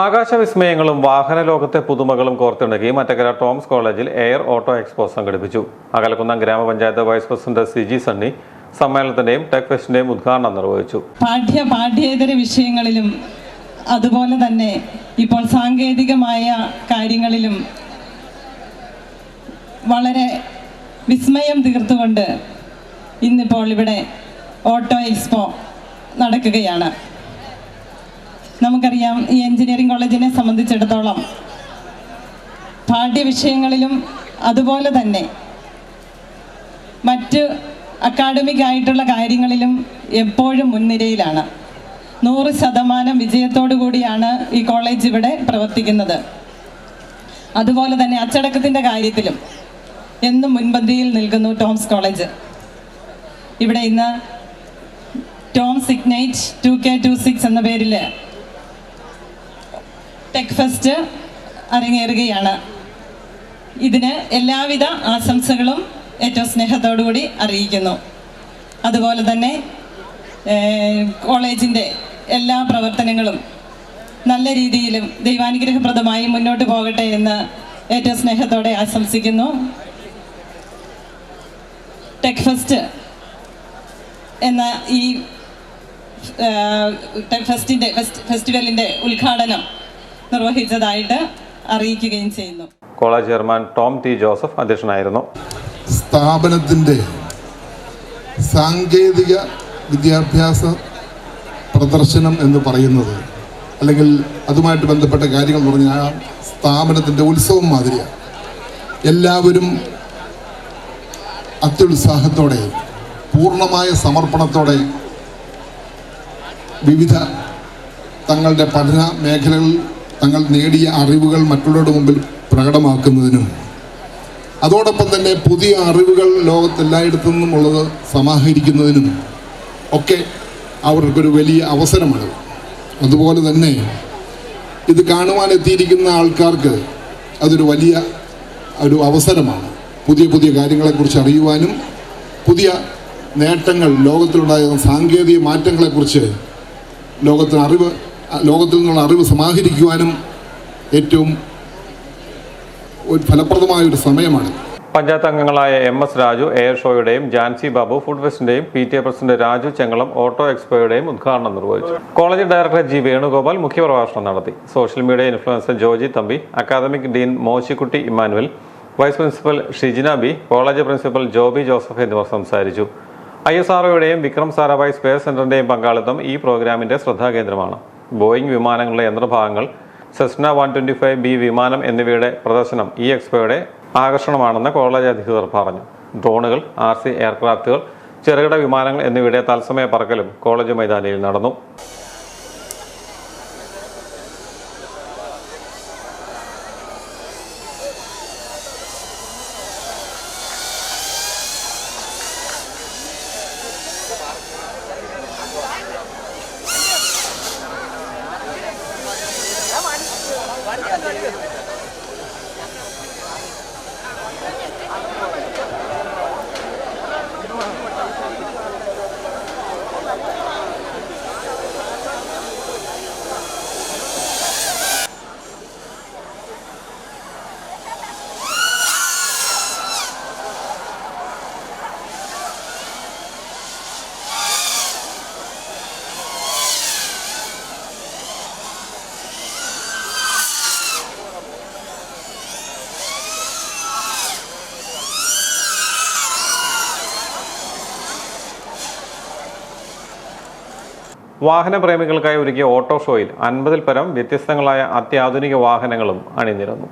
ആകാശവിസ്മയങ്ങളും വാഹന ലോകത്തെ പുതുമകളും കോർത്തിണക്കി മറ്റക്കര ടോംസ് കോളേജിൽ എയർ ഓട്ടോ എക്സ്പോ സംഘടിപ്പിച്ചു. അകലക്കുന്നം ഗ്രാമപഞ്ചായത്ത് vice president C G Sunny സമ്മേളനത്തിന്റെയും tech ഫെസ്റ്റിന്റെയും ഉദ്ഘാടനം നിർവഹിച്ചു. പാഠ്യ പാഠ്യേതര വിഷയങ്ങളിലും അതുപോലെ തന്നെ ഇപ്പോൾ സാങ്കേതികമായ കാര്യങ്ങളിലും വളരെ വിസ്മയം തീർത്തുകൊണ്ട് ഇന്നിപ്പോൾ ഇവിടെ ഓട്ടോ എക്സ്പോ നടക്കുകയാണ്. നമുക്കറിയാം ഈ എഞ്ചിനീയറിംഗ് കോളേജിനെ സംബന്ധിച്ചിടത്തോളം പാഠ്യവിഷയങ്ങളിലും അതുപോലെ തന്നെ മറ്റ് അക്കാഡമിക് ആയിട്ടുള്ള കാര്യങ്ങളിലും എപ്പോഴും മുൻനിരയിലാണ്. നൂറ് ശതമാനം വിജയത്തോടു കൂടിയാണ് ഈ കോളേജ് ഇവിടെ പ്രവർത്തിക്കുന്നത്. അതുപോലെ തന്നെ അച്ചടക്കത്തിന്റെ കാര്യത്തിലും എന്നും മുൻപന്തിയിൽ നിൽക്കുന്നു ടോംസ് കോളേജ്. ഇവിടെ ഇന്ന് Tom സിഗ്നൈറ്റ് two K two six എന്ന പേരിൽ ടെക് ഫെസ്റ്റ് അരങ്ങേറുകയാണ്. ഇതിന് എല്ലാവിധ ആശംസകളും ഏറ്റവും സ്നേഹത്തോടുകൂടി അറിയിക്കുന്നു. അതുപോലെ തന്നെ കോളേജിന്റെ എല്ലാ പ്രവർത്തനങ്ങളും നല്ല രീതിയിലും ദൈവാനുഗ്രഹപ്രദമായി മുന്നോട്ട് പോകട്ടെ എന്ന് ഏറ്റവും സ്നേഹത്തോടെ ആശംസിക്കുന്നു. ടെക് ഫെസ്റ്റ് എന്ന ഈ ടെക് ഫെസ്റ്റിന്റെ ഫെസ്റ്റ് ഫെസ്റ്റിവലിന്റെ ഉദ്ഘാടനം നിർവഹിച്ചതായിട്ട് അറിയിക്കുകയും ചെയ്യുന്നു. College chairman Tom T Joseph അധ്യക്ഷനായിരുന്നു. സ്ഥാപനത്തിന്റെ സാങ്കേതിക വിദ്യാഭ്യാസ പ്രദർശനം എന്ന് പറയുന്നത് അല്ലെങ്കിൽ അതുമായിട്ട് ബന്ധപ്പെട്ട കാര്യങ്ങൾ എന്ന് പറഞ്ഞാൽ സ്ഥാപനത്തിന്റെ ഉത്സവം മാതിരിയാണ്. എല്ലാവരും അത്യുത്സാഹത്തോടെ പൂർണമായ സമർപ്പണത്തോടെ വിവിധ തങ്ങളുടെ പഠന മേഖലകളിൽ തങ്ങൾ നേടിയ അറിവുകൾ മറ്റുള്ളവരുടെ മുമ്പിൽ പ്രകടമാക്കുന്നതിനും അതോടൊപ്പം തന്നെ പുതിയ അറിവുകൾ ലോകത്തെല്ലായിടത്തു നിന്നുമുള്ളത് സമാഹരിക്കുന്നതിനും ഒക്കെ അവർക്കൊരു വലിയ അവസരമാണ്. അതുപോലെ തന്നെ ഇത് കാണുവാൻ എത്തിയിരിക്കുന്ന ആൾക്കാർക്ക് അതൊരു വലിയ ഒരു അവസരമാണ്. പുതിയ പുതിയ കാര്യങ്ങളെക്കുറിച്ച് അറിയുവാനും പുതിയ നേട്ടങ്ങൾ ലോകത്തിലുണ്ടായ സാങ്കേതിക മാറ്റങ്ങളെക്കുറിച്ച് ലോകത്തിന് അറിവ് ലോകത്തിൽ നിന്നുള്ള അറിവ് സമാഹരിക്കുവാനും ഏറ്റവും ഒരു ഫലപ്രദമായ ഒരു സമയമാണ്. പഞ്ചായത്ത് അംഗങ്ങളായ എം എസ് രാജു എയർ ഷോയുടെയും Jancy Babu food ഫെസ്റ്റിന്റെയും P T A president Raju Chengalam auto എക്സ്പോയുടെയും ഉദ്ഘാടനം നിർവഹിച്ചു. കോളേജ് ഡയറക്ടർ ജി വേണുഗോപാൽ മുഖ്യപ്രഭാഷണം നടത്തി. Social media influencer Joji Thampi academic dean Moshikutty Emmanuel vice principal Shijina B college principal Joby Joseph എന്നിവർ സംസാരിച്ചു. I S ആർഒയുടെയും Vikram Sarabhai space സെന്ററിന്റെയും പങ്കാളിത്തം ഈ പ്രോഗ്രാമിന്റെ ശ്രദ്ധാകേന്ദ്രമാണ്. ബോയിങ് വിമാനങ്ങളുടെ യന്ത്രഭാഗങ്ങൾ Cessna one twenty five B വിമാനം എന്നിവയുടെ പ്രദർശനം ഈ എക്സ്പോയുടെ ആകർഷണമാണെന്ന് കോളേജ് അധികൃതർ പറഞ്ഞു. ഡ്രോണുകൾ ആർ സി എയർക്രാഫ്റ്റുകൾ ചെറുകിട വിമാനങ്ങൾ എന്നിവയുടെ തത്സമയ പറക്കലും കോളേജ് മൈതാനിയിൽ നടന്നു. വാഹന പ്രേമികൾക്കായി ഒരുക്കിയ ഓട്ടോ ഷോയിൽ അൻപതിൽ പരം വ്യത്യസ്തങ്ങളായ അത്യാധുനിക വാഹനങ്ങളും അണിനിരന്നു.